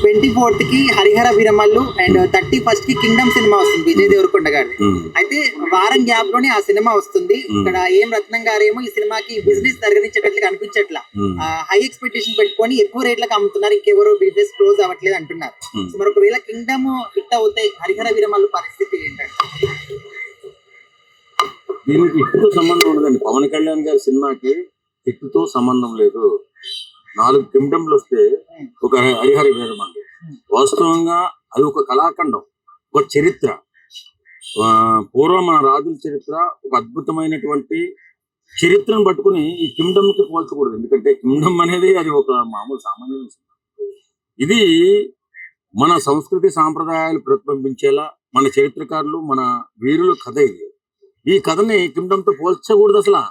Twenty ఫోర్త్కి Harihara Veeramallu and thirty ఫస్ట్కి Kingdom cinema వస్తుంది విజయ్ దేవరకొండ గారి. అయితే వారం గ్యాప్లోనే ఆ సినిమా వస్తుంది. ఇక్కడ ఏం రత్నం గారేమో ఈ సినిమాకి బిజినెస్ తరగతించేటట్లు కనిపించట్లా. ఉమ్. హై ఎక్స్పెక్టేషన్ పెట్టుకొని ఎక్కువ రేట్లకు అమ్ముతున్నారు. ఇంకెవరో బిజినెస్ క్లోజ్ అవ్వట్లేదు అంటున్నారు. సో మరి ఒకవేళ కింగ్డమ్ హిట్ అవుతే హరిహర విరమల్లు పరిస్థితి ఏంటంటే దీనికి హిట్తో సంబంధం ఉండదండి. పవన్ కళ్యాణ్ గారి సినిమాకి హిట్తో సంబంధం లేదు. నాలుగు కింగ్డమ్లు వస్తే ఒక హరిహర వీరమల్లి వాస్తవంగా అది ఒక కళాఖండం ఒక చరిత్ర. పూర్వం మన రాజుల చరిత్ర ఒక అద్భుతమైనటువంటి చరిత్రను పట్టుకుని ఈ కింగ్డమ్కి పోల్చకూడదు. ఎందుకంటే కింగ్డమ్ అనేది అది ఒక మామూలు సినిమా ఇది మన సంస్కృతి సాంప్రదాయాలు ప్రతిబింబించేలా మన చరిత్రకారులు మన వీరుల కథ ఇది. ఈ కథని కింగ్డమ్తో పోల్చకూడదు అసలు.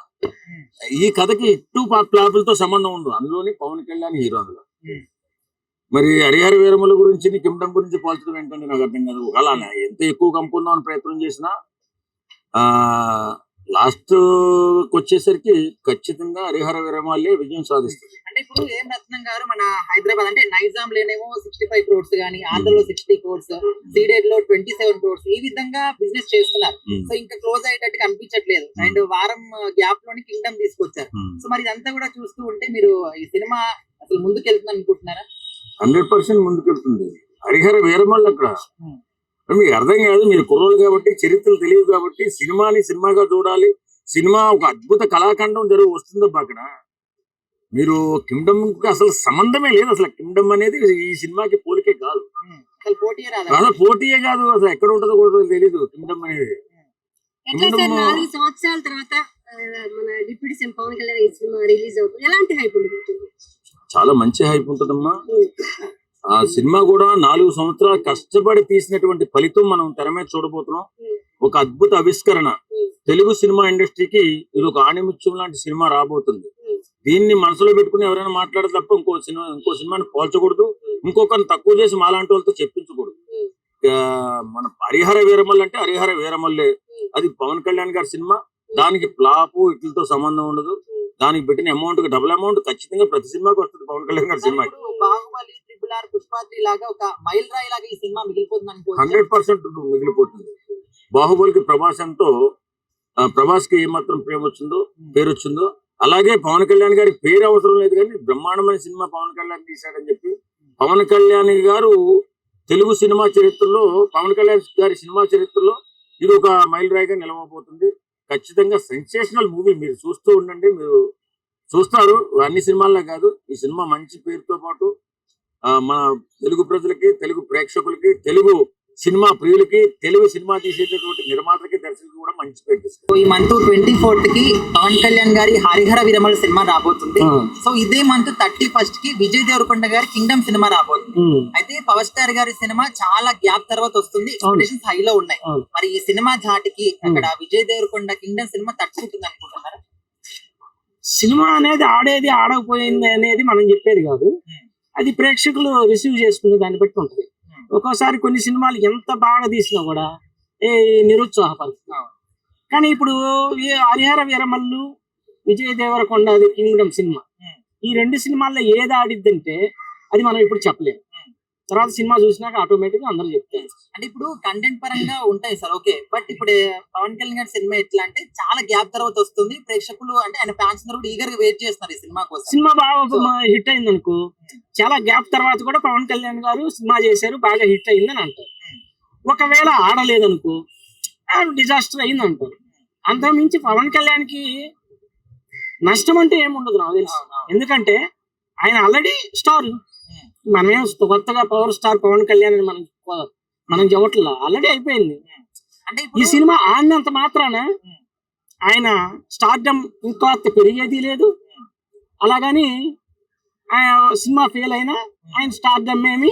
ఈ కథకి ఇట్టు ప్లాపులతో సంబంధం ఉండదు. అందులోని పవన్ కళ్యాణ్ హీరో అందులో. మరి హరిహర వీరముల గురించి కింగ్డమ్ గురించి పోల్చడం ఏంటంటే నాకు అర్థం కాదు. అలానే ఎంత ఎక్కువ కంపుందాం అని ప్రయత్నం చేసినా ఆ లాస్ట్ వచ్చేసరికి ఖచ్చితంగా హరిహర వీరమాలే విజయం సాధిస్తుంది. అంటే ఇప్పుడు ఏం రత్నం గారు మన హైదరాబాద్ అంటే నైజాం లేనేమో సిక్స్టీ ఫైవ్ క్రోడ్స్ కానీ ఆంధ్రలో సిక్స్టీ క్రోడ్స్ సీడెడ్లో ట్వంటీ సెవెన్ క్రోడ్స్ ఈ విధంగా బిజినెస్ చేస్తున్నారు. సో ఇంకా క్లోజ్ అయ్యేటట్టు కనిపించట్లేదు. అండ్ వారం గ్యాప్లోని కింగ్డమ్ తీసుకొచ్చారు. సో మరి ఇదంతా కూడా చూస్తూ ఉంటే మీరు ఈ సినిమా అసలు ముందుకెళ్తుంది అనుకుంటున్నారా హండ్రెడ్ పర్సెంట్ ముందుకెళ్తుంది. హరిహర వీరమల్లు అక్కడ. Hmm. మీకు అర్థం కాదు మీరు కుర్రోలు కాబట్టి చరిత్రలు తెలియదు కాబట్టి సినిమాని సినిమాగా చూడాలి. సినిమా ఒక అద్భుత కళాఖండం జరుగు వస్తుందబ్బా అక్కడ. మీరు కింగ్డమ్ అసలు సంబంధమే లేదు అసలు. కింగ్డమ్ అనేది ఈ సినిమాకి పోలికే కాదు. అసలు పోటీయే కాదు అసలు. ఎక్కడ ఉంటుందో కూడా తెలియదు కింగ్డమ్ అనేది. నాలుగు సంవత్సరాల తర్వాత ఆ, మన డిప్యూటీ సీఎం పవన్ కళ్యాణ్ ఈ సినిమా రిలీజ్ అవుతుంది. ఎలాంటి హైప్ చాలా మంచి హైప్ ఉంటుందమ్మా. ఆ సినిమా కూడా నాలుగు సంవత్సరాలు కష్టపడి తీసినటువంటి ఫలితం మనం తెర మీద చూడబోతున్నాం. ఒక అద్భుత ఆవిష్కరణ. తెలుగు సినిమా ఇండస్ట్రీకి ఇది ఒక ఆణిముత్యం లాంటి సినిమా రాబోతుంది. దీన్ని మనసులో పెట్టుకుని ఎవరైనా మాట్లాడే తప్ప ఇంకో సినిమా ఇంకో సినిమాని పోల్చకూడదు. ఇంకొకరిని తక్కువ చేసి మాలాంటి వాళ్ళతో చెప్పించకూడదు. మన హరిహర వీరమల్ అంటే హరిహర వీరమల్లే. అది పవన్ కళ్యాణ్ గారి సినిమా. దానికి ఫ్లాప్ ఇట్లతో సంబంధం ఉండదు. దానికి పెట్టిన అమౌంట్ డబుల్ అమౌంట్ ఖచ్చితంగా ప్రతి సినిమాకి వస్తుంది పవన్ కళ్యాణ్ గారి సినిమాకి. ట్రిపుల్ ఆర్ పుష్పాత్రి లాగా ఒక మైల్ రాయి లాగా ఈ సినిమా మిగిలిపోతుంది అనుకోవచ్చు హండ్రెడ్ పర్సెంట్ మిగిలిపోతుంది. బాహుబలికి ప్రభాస్ ఎంతో ప్రభాస్కి ఏమాత్రం ప్రేమ వచ్చిందో పేరు వచ్చిందో అలాగే పవన్ కళ్యాణ్ గారి పేరు అవసరం లేదు కానీ బ్రహ్మాండమైన సినిమా పవన్ కళ్యాణ్ తీశాడని చెప్పి పవన్ కళ్యాణ్ గారు తెలుగు సినిమా చరిత్రలో పవన్ కళ్యాణ్ గారి సినిమా చరిత్రలో ఇది ఒక మైల్ రాయిగా నిలవబోతుంది. ఖచ్చితంగా సెన్సేషనల్ మూవీ మీరు చూస్తూ ఉండండి మీరు చూస్తారు. అన్ని సినిమాల్లో కాదు ఈ సినిమా మంచి పేరుతో పాటు మన తెలుగు ప్రజలకి తెలుగు ప్రేక్షకులకి తెలుగు సినిమా ప్రియులకి తెలుగు సినిమా తీసేటటువంటి నిర్మాతలకి దర్శకులకి కూడా మంచి సో ఈ మంత్ ట్వంటీ ఫోర్త్కి పవన్ కళ్యాణ్ గారి హరిహర విరమల సినిమా రాబోతుంది. సో ఇదే మంత్ థర్టీ ఫస్ట్కి విజయ్ దేవరకొండ గారి కింగ్డమ్ సినిమా రాబోతుంది. అయితే పవర్ స్టార్ గారి సినిమా చాలా గ్యాప్ తర్వాత వస్తుంది. ఎక్స్పెక్టేషన్స్ హై లో ఉన్నాయి. మరి ఈ సినిమా ధాటికి అక్కడ విజయ్ దేవరకొండ కింగ్డమ్ సినిమా తట్టుకుంటుంది అనుకుంటున్నారా? సినిమా అనేది ఆడేది ఆడకపోయింది అనేది మనం చెప్పేది కాదు. అది ప్రేక్షకులు రిసీవ్ చేసుకునే దాన్ని బట్టి ఉంటుంది. ఒక్కోసారి కొన్ని సినిమాలు ఎంత బాగా తీసినా కూడా ఏ నిరుత్సాహపరుస్తుంది. కానీ ఇప్పుడు హరిహర వీరమల్లు విజయ్ దేవరకొండ కింగ్డమ్ సినిమా. ఈ రెండు సినిమాల్లో ఏది ఆడిద్దంటే అది మనం ఇప్పుడు చెప్పలేము. తర్వాత సినిమా చూసినాక ఆటోమేటిక్గా అందరూ చెప్తారు. అంటే ఇప్పుడు కంటెంట్ పరంగా ఉంటాయి సార్ ఓకే. బట్ ఇప్పుడు పవన్ కళ్యాణ్ గారి సినిమా ఎట్లా అంటే చాలా గ్యాప్ తర్వాత వస్తుంది. ప్రేక్షకులు అంటే ఆయన ఫ్యాన్స్ అందరూ కూడా ఈగర్గా వెయిట్ చేస్తున్నారు ఈ సినిమా కోసం. సినిమా బాగా హిట్ అయింది అనుకో చాలా గ్యాప్ తర్వాత కూడా పవన్ కళ్యాణ్ గారు సినిమా చేశారు బాగా హిట్ అయిందని అంటారు. ఒకవేళ ఆడలేదనుకో డిజాస్టర్ అయింది అంటారు అంతకుమించి పవన్ కళ్యాణ్కి నష్టం అంటే ఏముండదు నాకు తెలుసు. ఎందుకంటే ఆయన ఆల్రెడీ స్టార్ మనమేం కొత్తగా పవర్ స్టార్ పవన్ కళ్యాణ్ అని మనం మనం చెప్పట్లా. ఆల్రెడీ అయిపోయింది. అంటే ఈ సినిమా ఆడినంత మాత్రాన ఆయన స్టార్డమ్ ఇంకా పెరిగేది లేదు. అలాగని ఆయన సినిమా ఫెయిల్ అయినా ఆయన స్టార్డమ్ ఏమి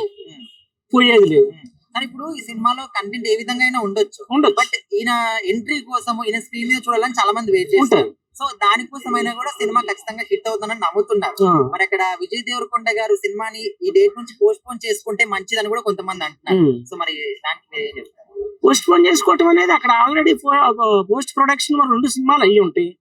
పోయేది లేదు. కానీ ఇప్పుడు ఈ సినిమాలో కంటెంట్ ఏ విధంగా అయినా ఉండొచ్చు. ఉండదు బట్ ఈయన ఎంట్రీ కోసం ఈయన స్క్రీన్ మీద చూడాలని చాలా మంది వెయిట్ చేస్తారు సో దానికోసమైనా కూడా సినిమా ఖచ్చితంగా హిట్ అవుతుందని నమ్ముతున్నారు. మరి అక్కడ విజయ్ దేవరకొండ గారు సినిమాని ఈ డేట్ నుంచి పోస్ట్ పోన్ చేసుకుంటే మంచిదని కూడా కొంతమంది అంటున్నారు. సో మరి దానికి మీరు ఏం చెప్తారు? పోస్ట్ పోన్ చేసుకోవటం అనేది అక్కడ ఆల్రెడీ పోస్ట్ ప్రొడక్షన్ రెండు సినిమాలు అయ్యి ఉంటాయి